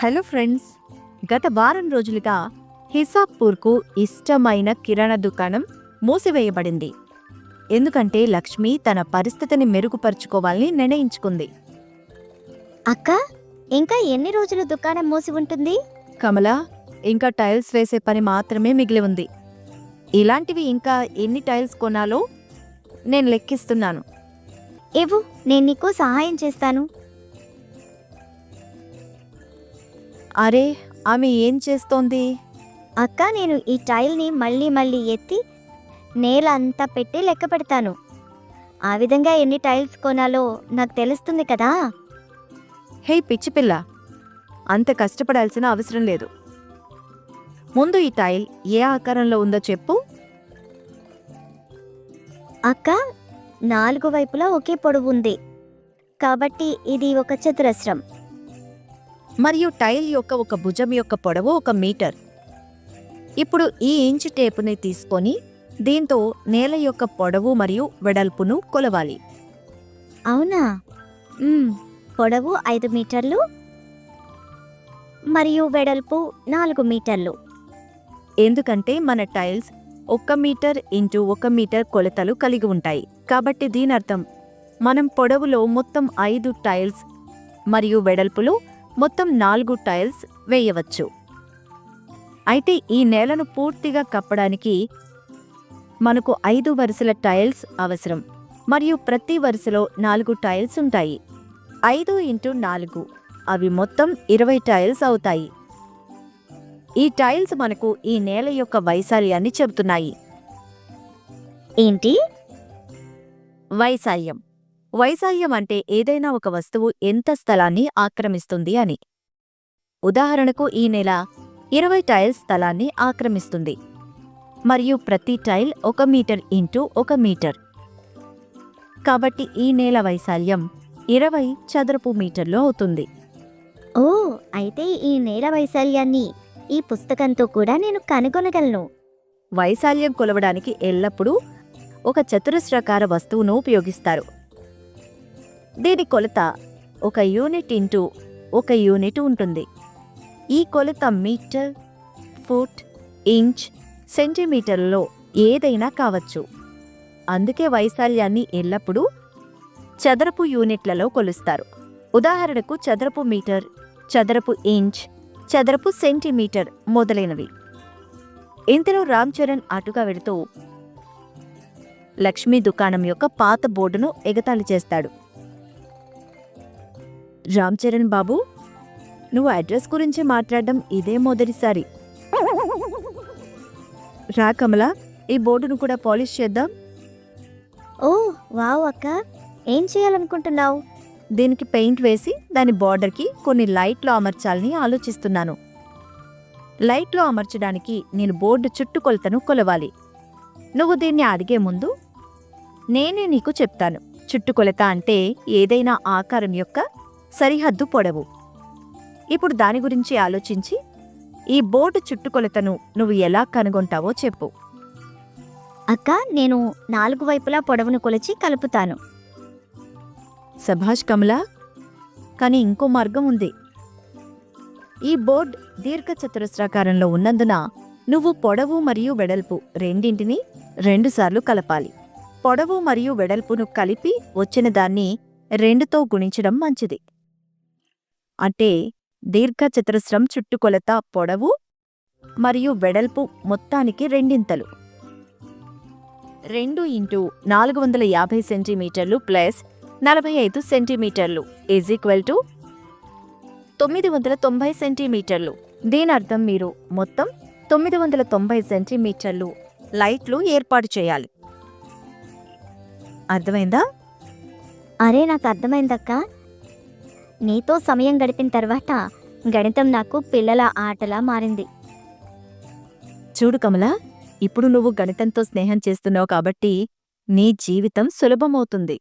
Hello friends గత వారం రోజులుగా హిసాపూర్కు ఇష్టమైన కిరాణా దుకాణం మూసివేయబడింది. ఎందుకంటే లక్ష్మి తన పరిస్థితిని మెరుగుపరుచుకోవాలని నిర్ణయించుకుంది. అక్క ఇంకా ఎన్ని రోజులు దుకాణం మూసి ఉంటుంది? కమల ఇంకా టైల్స్ వేసే పని మాత్రమే మిగిలి ఉంది. ఇలాంటివి ఇంకా ఎన్ని టైల్స్ కొనాలో నేను లెక్కిస్తున్నాను. ఇవ్వు నేను నీకు సహాయం చేస్తాను. అరే ఆమె ఏం చేస్తోంది? అక్క నేను ఈ టైల్ని మళ్ళీ మళ్ళీ ఎత్తి నేల అంతా పెట్టి లెక్క పెడతాను. ఆ విధంగా ఎన్ని టైల్స్ కొనాలో నాకు తెలుస్తుంది కదా? హే పిచ్చి పిల్ల. అంత కష్టపడాల్సిన అవసరం లేదు. ముందు ఈ టైల్ ఏ ఆకారంలో ఉందో చెప్పు. అక్క నాలుగు వైపులా ఒకే పొడవు ఉంది. కాబట్టి ఇది ఒక చతురస్రం. మరియు టైల్ యొక్క ఒక భుజం యొక్క పొడవు ఒక మీటర్. ఇప్పుడు ఈ ఇంచ్ టేపుని తీసుకొని దీంతో నేల యొక్క పొడవు మరియు వెడల్పును కొలవాలి. అవునా? పొడవు ఐదు మీటర్లు మరియు వెడల్పు నాలుగు మీటర్లు. ఎందుకంటే మన టైల్స్ ఒక్క మీటర్ ఇంటూ ఒక మీటర్ కొలతలు కలిగి ఉంటాయి. కాబట్టి దీని అర్థం మనం పొడవులో మొత్తం ఐదు టైల్స్ మరియు వెడల్పులో మొత్తం నాలుగు టైల్స్ వేయవచ్చు. అయితే ఈ నేలను పూర్తిగా కప్పడానికి మనకు ఐదు వరుసల టైల్స్ అవసరం. మరియు ప్రతి వరుసలో నాలుగు టైల్స్ ఉంటాయి. ఐదు ఇంటూ నాలుగు. అవి మొత్తం ఇరవై టైల్స్ అవుతాయి. ఈ టైల్స్ మనకు ఈ నేల యొక్క వైశాల్యాన్ని చెబుతున్నాయి. ఏంటి? వైశాల్యం. వైశాల్యం అంటే ఏదైనా ఒక వస్తువు ఎంత స్థలాన్ని ఆక్రమిస్తుంది అని. ఉదాహరణకు ఈ నెల ఇరవై టైల్స్ స్థలాన్ని ఆక్రమిస్తుంది. మరియు ప్రతి టైల్ ఒక మీటర్ ఇంటూ ఒక మీటర్. కాబట్టి ఈ నేల వైశాల్యం ఇరవై చదరపు మీటర్లు అవుతుంది. ఓ అయితే ఈ నేల వైశాల్యాన్ని ఈ పుస్తకంతో కూడా నేను కనుగొనగలను. వైశాల్యం కొలవడానికి ఎల్లప్పుడూ ఒక చతురస్రాకార వస్తువును ఉపయోగిస్తారు. దీని కొలత ఒక యూనిట్ ఇంటూ ఒక యూనిట్ ఉంటుంది. ఈ కొలత మీటర్ ఫుట్ ఇంచ్ సెంటీమీటర్లో ఏదైనా కావచ్చు. అందుకే వైశాల్యాన్ని ఎల్లప్పుడూ చదరపు యూనిట్లలో కొలుస్తారు. ఉదాహరణకు చదరపు మీటర్ చదరపు ఇంచ్ చదరపు సెంటీమీటర్ మొదలైనవి. ఇంతలో రామ్ చరణ్ అటుగా వెడుతూ లక్ష్మీ దుకాణం యొక్క పాత బోర్డును ఎగతాళి చేస్తాడు. రామ్ చరణ్ బాబు నువ్వు అడ్రస్ గురించి మాట్లాడడం ఇదే మొదటిసారి. రా కమల ఈ బోర్డును కూడా పాలిష్ చేద్దాం. ఓ వావ్ అక్క. ఏం చేయాలనుకుంటున్నావు? దీనికి పెయింట్ వేసి దాని బార్డర్కి కొన్ని లైట్లు అమర్చాలని ఆలోచిస్తున్నాను. లైట్లు అమర్చడానికి నేను బోర్డు చుట్టుకొలతను కొలవాలి. నువ్వు దీన్ని అడిగే ముందు నేనే నీకు చెప్తాను. చుట్టుకొలత అంటే ఏదైనా ఆకారం యొక్క సరిహద్దు పొడవు. ఇప్పుడు దాని గురించి ఆలోచించి ఈ బోర్డు చుట్టుకొలతను నువ్వు ఎలా కనుగొంటావో చెప్పు. అక్క నేను నాలుగు వైపులా పొడవును కొలిచి కలుపుతాను. సభాష్ కమలా కానీ ఇంకో మార్గం ఉంది. ఈ బోర్డ్ దీర్ఘచతురస్రాకారంలో ఉన్నందున నువ్వు పొడవు మరియు వెడల్పు రెండింటిని రెండుసార్లు కలపాలి. పొడవు మరియు వెడల్పును కలిపి వచ్చిన దాన్ని రెండుతో గుణించడం మంచిది. అంటే దీర్ఘచతురస్రం చుట్టుకొలత పొడవు మరియు వెడల్పు మొత్తానికి రెండింతలు. రెండు ఇంటూ నాలుగు వందల యాభై సెంటీమీటర్లు ప్లస్ నలభై ఐదు సెంటీమీటర్లు ఈజ్ ఈక్వల్ టు తొమ్మిది వందల తొంభై సెంటీమీటర్లు. దీని అర్థం మీరు మొత్తం తొమ్మిది వందల తొంభై సెంటీమీటర్లు లైట్లు ఏర్పాటు చేయాలి. అర్థమైందా? అరే నాకు అర్థమైందక్క. నీతో సమయం గడిపిన తర్వాత గణితం నాకు పిల్లల ఆటలా మారింది. చూడు కమలా ఇప్పుడు నువ్వు గణితంతో స్నేహం చేస్తున్నావు కాబట్టి నీ జీవితం సులభమవుతుంది.